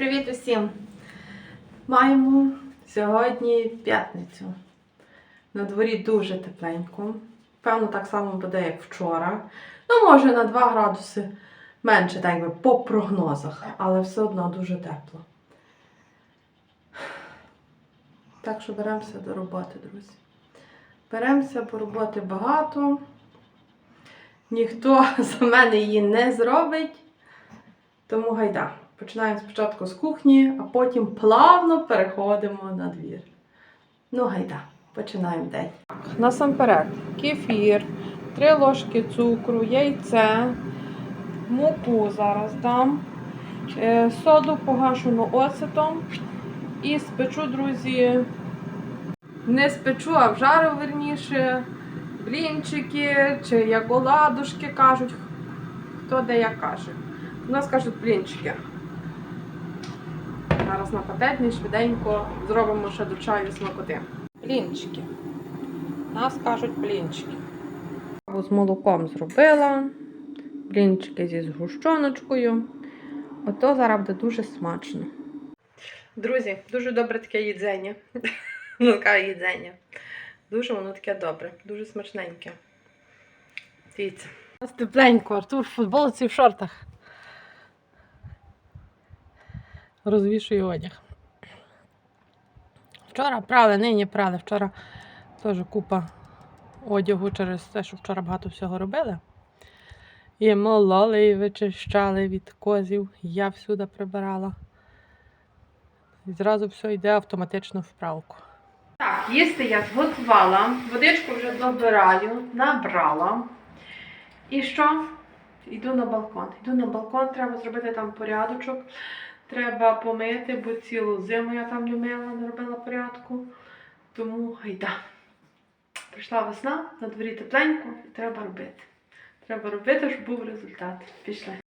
Привіт усім! Маємо сьогодні п'ятницю. На дворі дуже тепленько. Певно, так само буде, як вчора. Ну, може, на 2 градуси менше, так би, по прогнозах, але все одно дуже тепло. Так що беремося до роботи, друзі. Беремося, бо роботи багато. Ніхто за мене її не зробить. Тому гайда. Починаємо спочатку з кухні, а потім плавно переходимо на двір. Ну, гайда, починаємо день. Насамперед, кефір, 3 ложки цукру, яйце, муку зараз дам, е, соду погашену оцетом і спечу, друзі, не спечу, а вжарю верніше, блінчики чи як оладушки кажуть, хто де як каже. У нас кажуть блінчики. Зараз на пательні швиденько зробимо ще до чаю смакоти. Блінчики. Нас кажуть блінчики. Каву з молоком зробила. Блінчики зі згущеночкою. Ото зараз буде дуже смачно. Друзі, дуже добре таке їдзення. Ну, таке їдзення. Дуже воно таке добре, дуже смачненьке. Дивіться. У нас тепленько, Артур в футболці в шортах. Розвішую одяг. Вчора прали, нині прали. Вчора теж купа одягу через те, що вчора багато всього робили. І мололи, і вичищали від козів. Я всюди прибирала. І зразу все йде автоматично в правку. Так, їсти я зготувала, водичку вже добираю, набрала. І що? Йду на балкон. Йду на балкон, треба зробити там порядочок. Треба помити, бо цілу зиму я там не мила, не робила порядку. Тому гайда. Прийшла весна, на дворі тепленько і треба робити. Треба робити, щоб був результат. Пішли.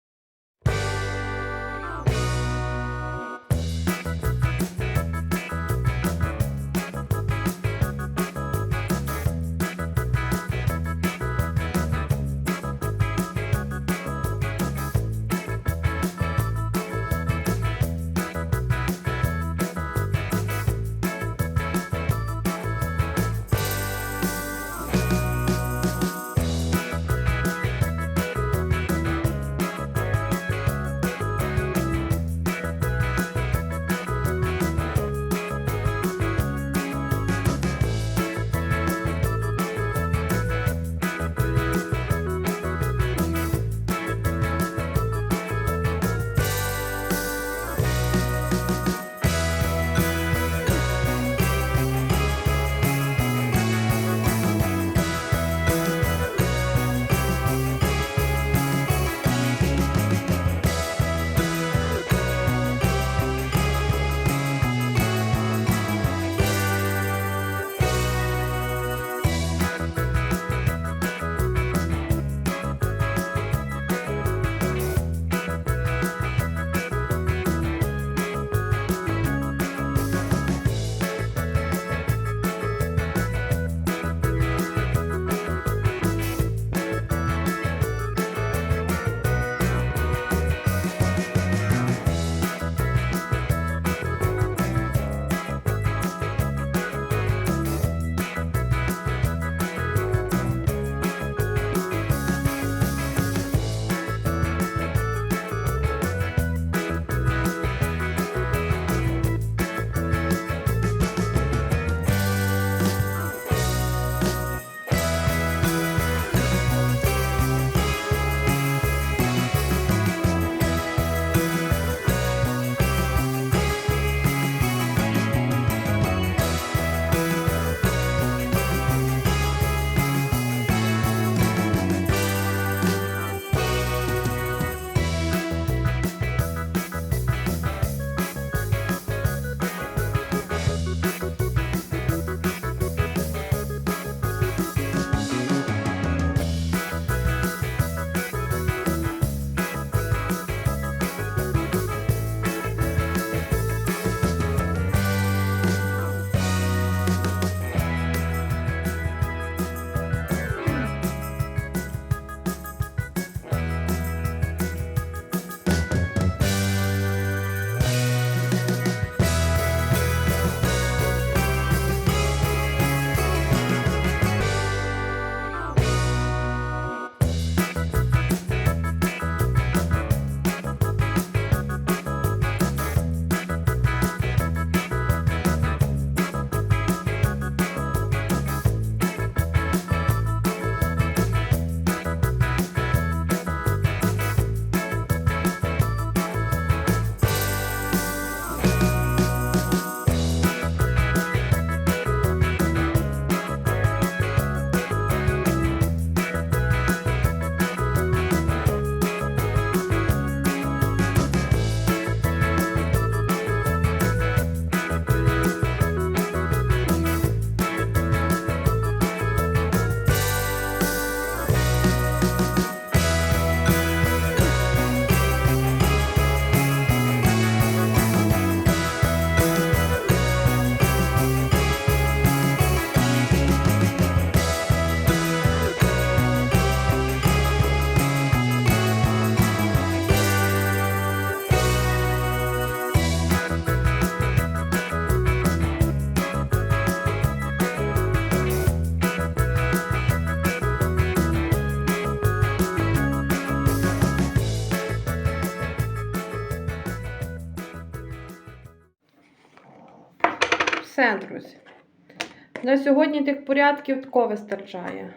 На сьогодні тих порядків тако вистачає.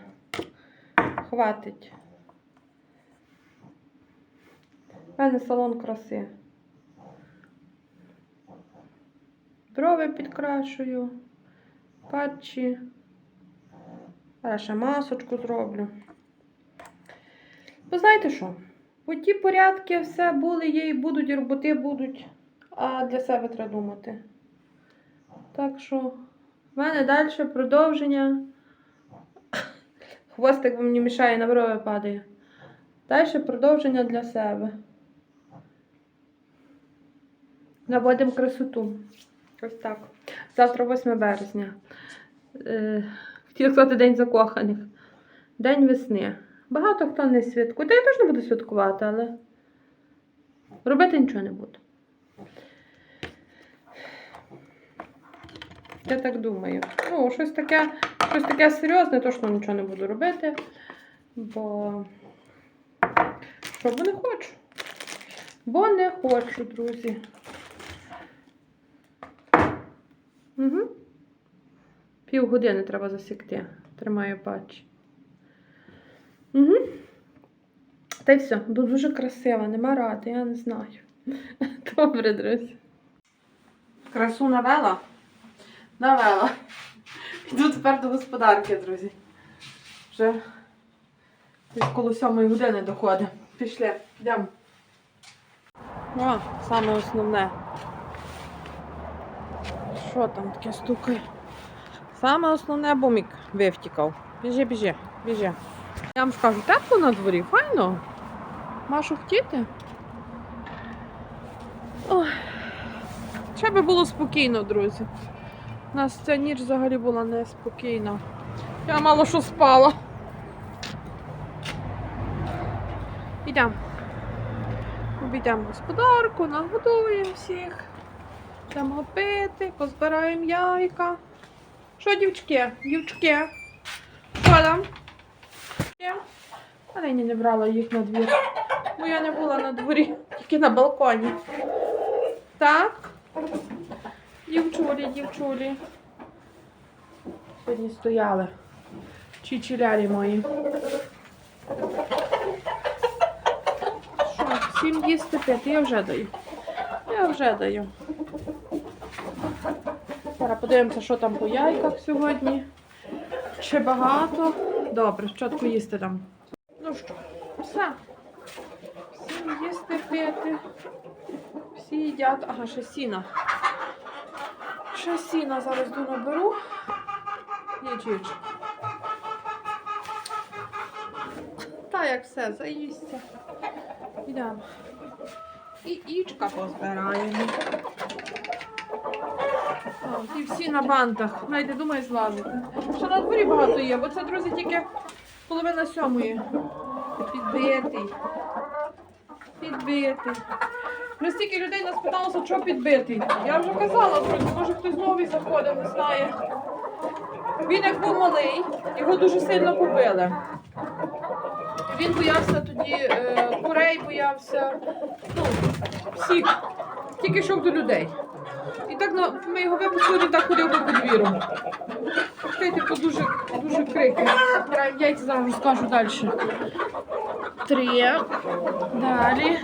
Хватить. У мене салон краси. Брови підкрашую, патчі. Зараз масочку зроблю. Ви знаєте що? Бо ті порядки все були, є і будуть, і роботи будуть, а для себе треба думати. Так що, в мене далі продовження. Хвостик мені мішає, на брови падає. Далі продовження для себе. Наводимо красоту. Ось так. Завтра 8 березня. Е, хотіла сказати День закоханих. День весни. Багато хто не святкує. Та я теж не буду святкувати, але робити нічого не буду. Я так думаю. Ну, щось таке, щось таке серйозне, точно нічого не буду робити. Бо. Що, бо не хочу. Бо не хочу, друзі. Угу. Півгодини треба засікти. Тримаю патч. Угу. Та й все, дуже красиво, нема ради, я не знаю. Добре, друзі. Красу навела? Навела. Йду тепер до господарки, друзі. Вже коло сьомої години доходить. Пішли, йдемо. О, саме основне. Що там таке стукає? Саме основне бумік вивтікав. Біжи, біжи, біжи. Я вам скажу, тепло на дворі, файно. Машу хотіти. Ой. Ще би було спокійно, друзі. У нас ця ніч взагалі була неспокійна. Я мало що спала. Ідемо. Обійдемо господарку, нагодуємо всіх. Йдемо пити, позбираємо яйка. Що, дівчки? Дівчки? Що там? А нині не брала їх на двір. Бо я не була на дворі, тільки на балконі. Так? Дівчулі, дівчулі. Сьогодні стояли. Чичілярі мої. Що, всім їсти пити? Я вже даю. Я вже даю. Зараз подивимося, що там по яйках сьогодні. Чи багато? Добре, чітко їсти там. Ну що, все. Всім їсти пити. Всі їдять. Ага, ще сіна. Ще сіна зараз йду наберу. Ячич. Та як все, заїсться. Йдемо. І ічка позбираємо. Ті всі на бантах. Знаєте, думаю, злазити. Ще на дворі багато є, бо це, друзі, тільки половина сьомої. Підбитий. Підбитий. Вже стільки людей нас питалося, що підбитий. Я вже казала, може хтось новий заходив, не знає. Він як був малий, його дуже сильно побили. Він боявся тоді е, курей, боявся, ну, всіх. Тільки йшов до людей. І так на, ми його випустили, він так ходив по подвір'ю. Чекайте, бо дуже, дуже крики. Яйця, зараз розкажу далі. Три. Далі.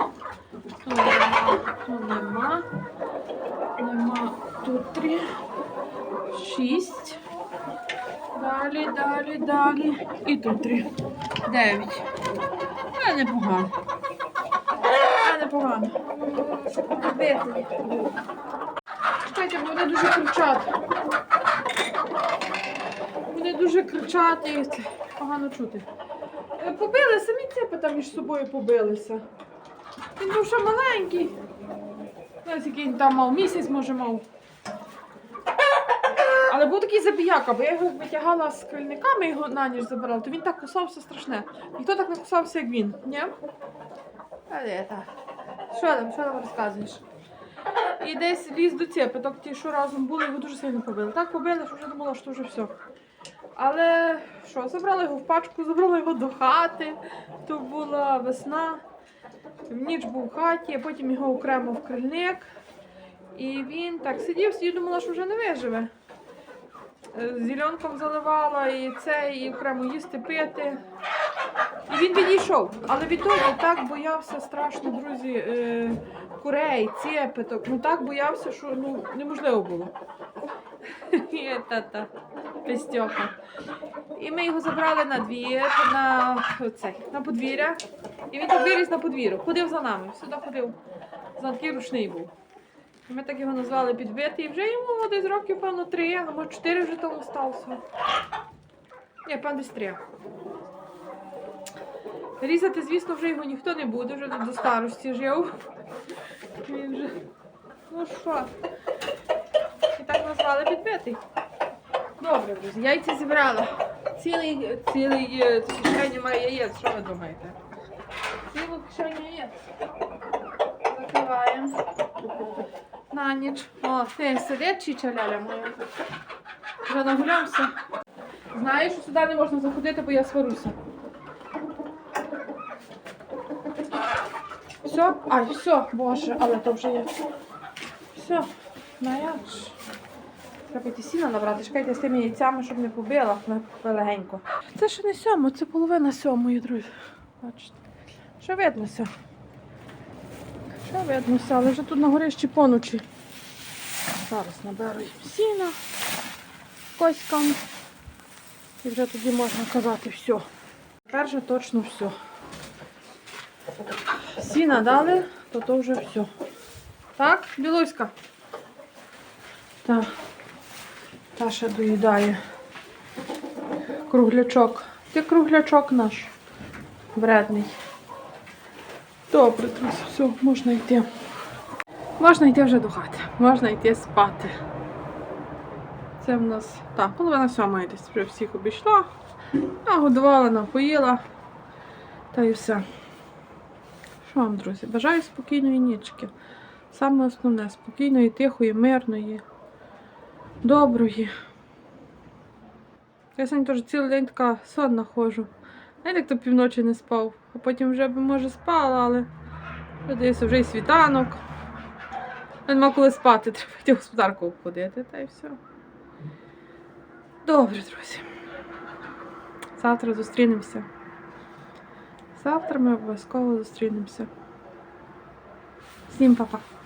Тут нема. Тут нема. Нема. Тут три. Шість. Далі, далі, далі. І тут три. Дев'ять. Це непогано. Це непогано. Бити. Чекайте, бо вони дуже кричать. Вони дуже кричать і погано чути. Е, Побили, самі цепи там між собою побилися. Він був ще маленький. Ось який він там мав, місяць може мав. Але був такий забіяка, бо я його витягала з крильниками, його на ніж забирала, то він так кусався страшне. Ніхто так не кусався, як він. Ні? Що там, що там розказуєш? І десь ліз до цепи, так ті, що разом були, його дуже сильно побили. Так побили, що вже думала, що вже все. Але що, забрали його в пачку, забрали його до хати. То була весна. В ніч був в хаті, а потім його окремо в крильник. І він так сидів, сидів, думала, що вже не виживе. е, зеленком заливала, і це, і окремо їсти, пити. І він відійшов. Але відтоді так боявся страшно, друзі, е, курей, цепиток. Ну так боявся, що ну, неможливо було. Є. І ми його забрали на двір, на, цей, на подвір'я. І він так виріс на подвір'ю. Ходив за нами, сюди ходив. За такий ручний був. І ми так його назвали підбитий. І вже йому десь років, певно, три, а може чотири вже тому стався. Ні, певно, десь три. Різати, звісно, вже його ніхто не буде, вже до старості жив. Він вже. Ну що? І так назвали підбитий. Добре, друзі, яйця зібрала. Цілий, цілий е, кишені має яєць, що ви думаєте? Цілу кишеню яєць. Закриваємо. На ніч. О, ти сидить чича ляля моя. Вже нагулявся. Знаєш, що сюди не можна заходити, бо я сварюся. Все? Ай, все, боже, але то вже є. Все, наяч. Треба йти сіна набрати. Чекайте з тими яйцями, щоб не побила легенько. Це ще не сьомо, це половина сьомої, друзі. Бачите. Ще виднося. Ще виднося, але вже тут на горищі поночі. Зараз наберу сіна коськам. І вже тоді можна казати все. Тепер же точно все. Сіна дали, то то вже все. Так, Білуська? Так. Та ще доїдає. Круглячок. Ти круглячок наш. Вредний. Добре, друзі, все, можна йти. Можна йти вже до хати. Можна йти спати. Це в нас. Так, половина сьомої десь вже всіх обійшла. Нагодувала, напоїла. Та і все. Що вам, друзі? Бажаю спокійної нічки. Саме основне спокійної, тихої, мирної, доброї. Я сьогодні теж цілий день така сонна ходжу. Знаєте, як то півночі не спав, а потім вже би, може, спала, але дивився, вже і світанок. Я Нема коли спати, треба йти господарку обходити, та й все. Добре, друзі. Завтра зустрінемося. Завтра ми обов'язково зустрінемося. Всім па-па.